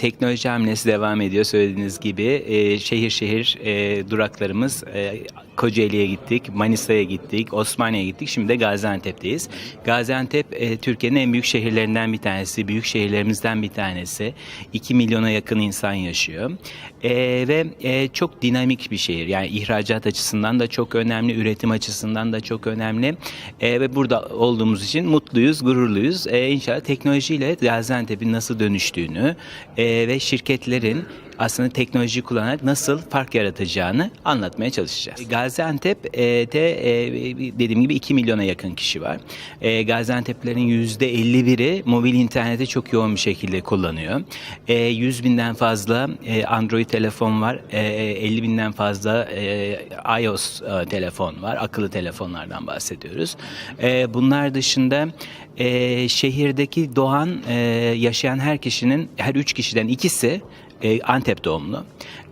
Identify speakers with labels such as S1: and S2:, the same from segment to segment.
S1: Teknoloji hamlesi devam ediyor söylediğiniz gibi. Ee, şehir şehir e, duraklarımız e, Kocaeli'ye gittik, Manisa'ya gittik, Osmaniye'ye gittik. Şimdi de Gaziantep'teyiz. Gaziantep e, Türkiye'nin en büyük şehirlerinden bir tanesi, büyük şehirlerimizden bir tanesi. 2 milyona yakın insan yaşıyor. E, ve e, çok dinamik bir şehir. Yani ihracat açısından da çok önemli, üretim açısından da çok önemli. E, ve burada olduğumuz için mutluyuz, gururluyuz. E, inşallah teknolojiyle Gaziantep'in nasıl dönüştüğünü e, ve şirketlerin aslında teknoloji kullanarak nasıl fark yaratacağını anlatmaya çalışacağız. Gaziantep'te e, dediğim gibi 2 milyona yakın kişi var. E, Gaziantep'lerin %51'i mobil interneti çok yoğun bir şekilde kullanıyor. E, 100 binden fazla e, Android telefon var. E, 50 binden fazla e, iOS e, telefon var. Akıllı telefonlardan bahsediyoruz. E, bunlar dışında e, şehirdeki doğan e, yaşayan her kişinin her üç kişiden ikisi e, Antep doğumlu.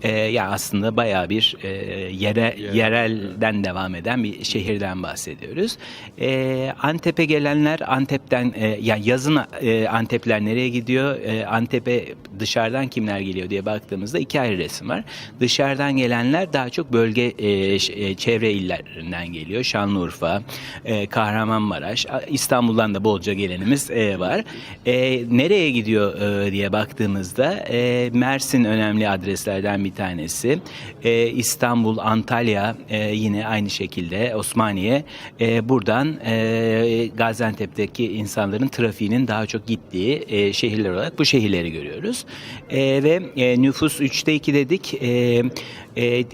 S1: E, yani aslında bayağı bir e, yere, yerelden devam eden bir şehirden bahsediyoruz. E, Antep'e gelenler Antep'ten e, yani yazın e, Antepler nereye gidiyor? E, Antep'e dışarıdan kimler geliyor diye baktığımızda iki ayrı resim var. Dışarıdan gelenler daha çok bölge e, e, çevre illerinden geliyor. Şanlıurfa, e, Kahramanmaraş, İstanbul'dan da bolca gelenimiz e, var. E, nereye gidiyor e, diye baktığımızda e, Mersin önemli adreslerden bir tanesi. E, İstanbul, Antalya e, yine aynı şekilde Osmaniye. E, buradan e, Gaziantep'teki insanların trafiğinin daha çok gittiği e, şehirler olarak bu şehirleri görüyoruz. E, ve e, nüfus 3'te 2 dedik. E, e,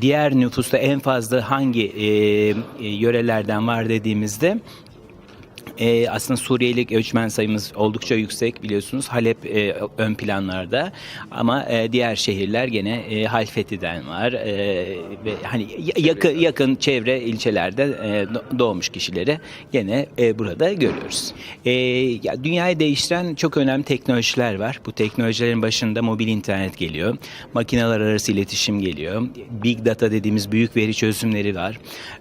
S1: diğer nüfusta en fazla hangi e, e, yörelerden var dediğimizde e, aslında Suriyeli göçmen sayımız oldukça yüksek biliyorsunuz. Halep e, ön planlarda ama e, diğer şehirler gene e, Halfeti'den var. E, ve hani ya- yakın yakın çevre ilçelerde e, do- doğmuş kişileri gene e, burada görüyoruz. E, ya dünyayı değiştiren çok önemli teknolojiler var. Bu teknolojilerin başında mobil internet geliyor. Makineler arası iletişim geliyor. Big data dediğimiz büyük veri çözümleri var.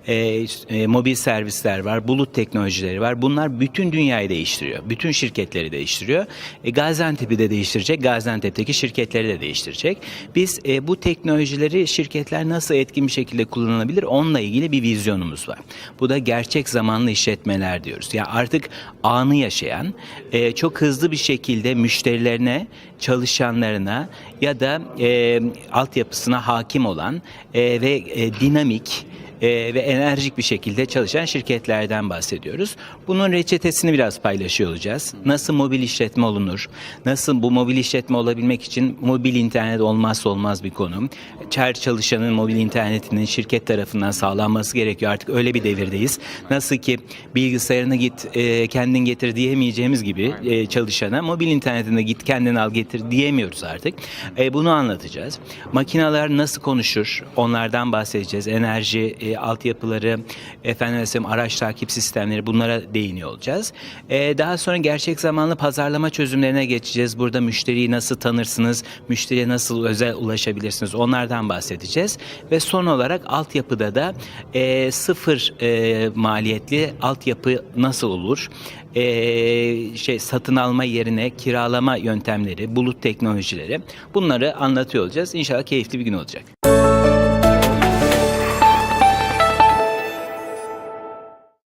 S1: E, e, mobil servisler var. Bulut teknolojileri var. Bunlar bütün dünyayı değiştiriyor. Bütün şirketleri değiştiriyor. E, Gaziantep'i de değiştirecek. Gaziantep'teki şirketleri de değiştirecek. Biz e, bu teknolojileri şirketler nasıl etkin bir şekilde kullanılabilir onunla ilgili bir vizyonumuz var. Bu da gerçek zamanlı işletmeler diyoruz. Yani artık anı yaşayan, e, çok hızlı bir şekilde müşterilerine, çalışanlarına ya da e, altyapısına hakim olan e, ve e, dinamik e, ve enerjik bir şekilde çalışan şirketlerden bahsediyoruz. Bunun reçetesini biraz paylaşıyor olacağız. Nasıl mobil işletme olunur? Nasıl bu mobil işletme olabilmek için mobil internet olmazsa olmaz bir konu. Her çalışanın mobil internetinin şirket tarafından sağlanması gerekiyor. Artık öyle bir devirdeyiz. Nasıl ki bilgisayarını git e, kendin getir diyemeyeceğimiz gibi e, çalışana mobil internetinde git kendin al getir diyemiyoruz artık. E, bunu anlatacağız. Makineler nasıl konuşur? Onlardan bahsedeceğiz. Enerji e, altyapıları, efendim söyleyeyim, araç takip sistemleri bunlara değiniyor olacağız. E, daha sonra gerçek zamanlı pazarlama çözümlerine geçeceğiz. Burada müşteriyi nasıl tanırsınız? Müşteriye nasıl özel ulaşabilirsiniz? Onlardan bahsedeceğiz. Ve son olarak altyapıda da e, sıfır e, maliyetli altyapı nasıl olur? E, şey satın alma yerine kiralama yöntemleri, bulut teknolojileri bunları anlatıyor olacağız. İnşallah keyifli bir gün olacak.